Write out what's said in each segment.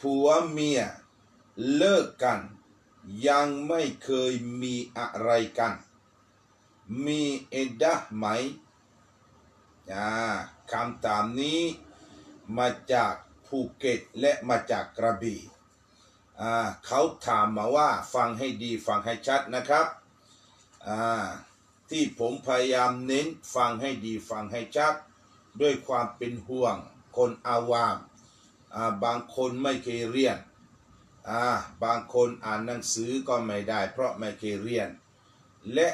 ผัวเมียเลิกกัน ยังไม่เคยมีอะไรกัน มีเอดะไหมอ่าคำถามนี้มาจากภูเก็ตและมาจากกระบี่อ่าเขาถามมาว่าฟังให้ดีฟังให้ชัดนะครับอ่าที่ผมพยายามเน้นฟังให้ดีฟังให้ชัด ด้วยความเป็นห่วงคนอาวาม บางคนไม่เคยเรียนบางคนอ่านหนังสือก็ไม่ได้ เพราะไม่เคยเรียน และ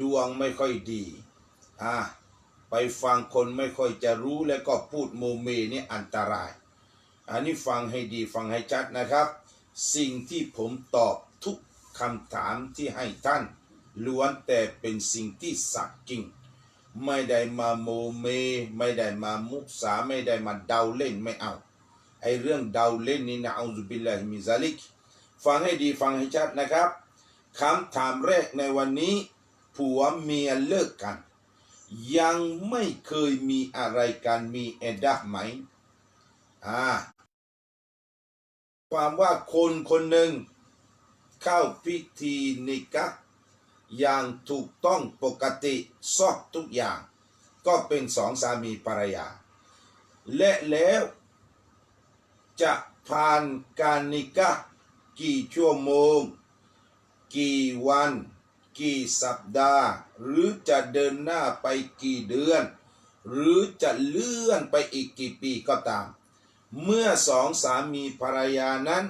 ดวงไม่ค่อยดีไปฟังคนไม่ค่อยจะรู้แล้วก็พูดโมเมนี่อันตราย อันนี้ฟังให้ดีฟังให้ชัดนะครับ สิ่งที่ผมตอบทุกคำถามที่ให้ท่าน ล้วนแต่เป็นสิ่งที่สักจริง ไม่ได้มาโมเม ไม่ได้มามุกษาไม่ได้มาเดาเล่นไม่เอา ไอเรื่องเดาเล่นนี่นะอัลลอฮฺบิลลาฮิมิซาลิก ฟังให้ดีฟังให้ชัดนะครับคำถามแรกในวันนี้ผัวเมียเลิกกัน ยังไม่เคยมีอะไรกันมีเอดะไหมอ่าความว่าคนคนหนึ่งเข้าพิธีนิกะอย่างถูกต้องปกติซอกทุกอย่าง ก็เป็นสองสามีภรรยา และแล้ว จะผ่านการนิกะกี่ชั่วโมง กี่วัน กี่สัปดาห์ หรือจะเดินหน้าไปกี่เดือน หรือจะเลื่อนไปอีกกี่ปีก็ตาม เมื่อสองสามีภรรยานั้น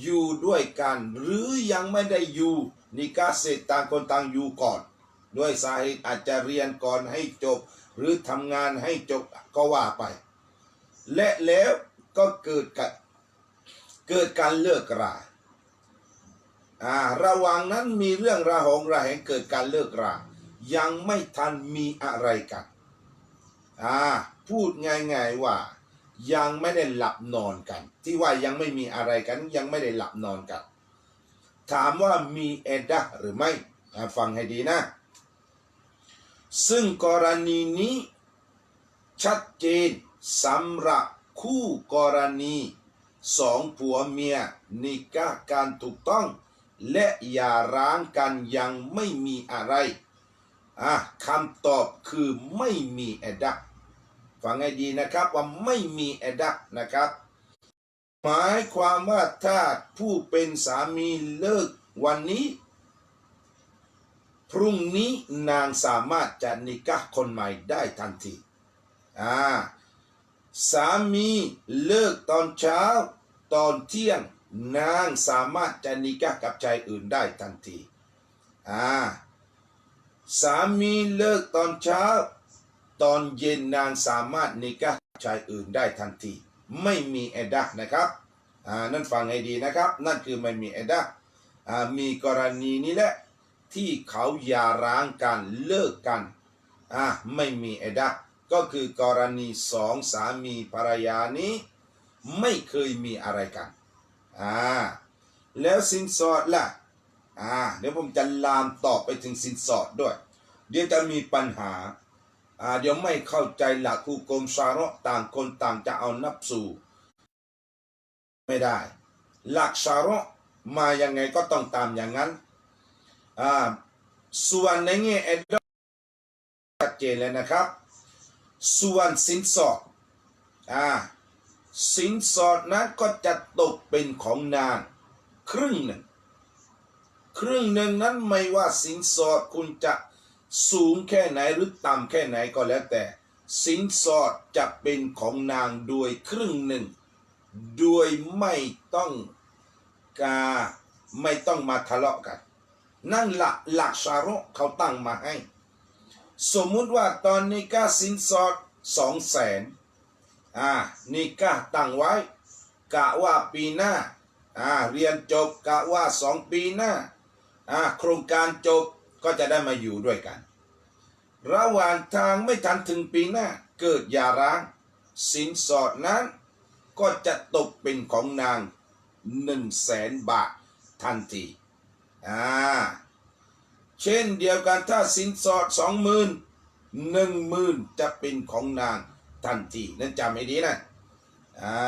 อยู่ด้วยกัน หรือยังไม่ได้อยู่นิกาเสร็จต่างคนต่างอยู่ก่อน ด้วยสาเหตุอาจจะเรียนก่อนให้จบ หรือทำงานให้จบก็ว่าไป และแล้ว ก็เกิดกเกิดการเลิกราอ่าระหว่างนั้นมีเรื่องระหองระแหงเกิดการเลิกรา ยังไม่ทันมีอะไรกันอ่าพูดง่ายๆว่ายังไม่ได้หลับนอนกัน ที่ว่ายังไม่มีอะไรกันยังไม่ได้หลับนอนกัน ถามว่ามีเอดะหรือไม่ฟังให้ดีนะ ซึ่งกรณีนี้ชัดเจนสำหรับ คู่กรณีสองผัวเมียนิกะห์การถูกต้อง และอย่าร้างกันยังไม่มีอะไรอะคำตอบคือไม่มีเอดะห์ฟังให้ดีนะครับว่าไม่มีเอดะห์นะครับ หมายความว่าถ้าผู้เป็นสามีเลิกวันนี้ พรุ่งนี้นางสามารถจะนิกะห์คนใหม่ได้ทันทีอ่า สามีเลิกตอนเช้า ตอนเที่ยงนางสามารถจะนิกะกับชายอื่นได้ทันทีอ่าสามีเลิกตอนเช้า ตอนเย็นนางสามารถนิกะห์ชายอื่นได้ทันที ไม่มีเอดะนะครับอ่านั่นฟังให้ดีนะครับ นั่นคือไม่มีเอดะอ่ามีกรณีนี้แหละที่เขาหย่าร้างกันเลิกกันอะไม่มีเอดะ ก็คือกรณีสองสามีภรรยานี้ ไม่เคยมีอะไรกันอ่าแล้วสินสอดล่ะอ่าเดี๋ยวผมจะลามต่อไปถึงสินสอดด้วย เดี๋ยวจะมีปัญหาอ่าเดี๋ยวไม่เข้าใจหลักคูกรมสาระต่างคนต่างจะเอานับสู่ ไม่ได้ หลักสาระมายังไงก็ต้องตามอย่างนั้นอ่าส่วนในแง่เอดอชัดเจนเลยนะครับ ส่วนสินสอดอ่าสินสอดนั้นก็จะตกเป็นของนางครึ่งหนึ่ง ครึ่งหนึ่งนั้นไม่ว่าสินสอดคุณจะสูงแค่ไหนหรือต่ำแค่ไหนก็แล้วแต่ สินสอดจะเป็นของนางโดยครึ่งหนึ่ง โดยไม่ต้องกาไม่ต้องมาทะเลาะกัน นั่นหลักหลักสารเขาตั้งมาให้ สมมุติว่าตอนนี้ก้าสินสอดสองแสนอ่านี่ก้าตั้งไว้ กะว่าปีหน้าอ่าเรียนจบกะว่าสองปีหน้าอ่าโครงการจบก็จะได้มาอยู่ด้วยกัน ระหว่างทางไม่ทันถึงปีหน้าเกิดหย่าร้าง สินสอดนั้น ก็จะตกเป็นของนางหนึ่งแสนบาททันทีอ่า เช่นเดียวกันถ้าสินสอดสองหมื่นหนึ่งหมื่นจะเป็นของนางทันทีนั่นจำให้ดีนะอ่า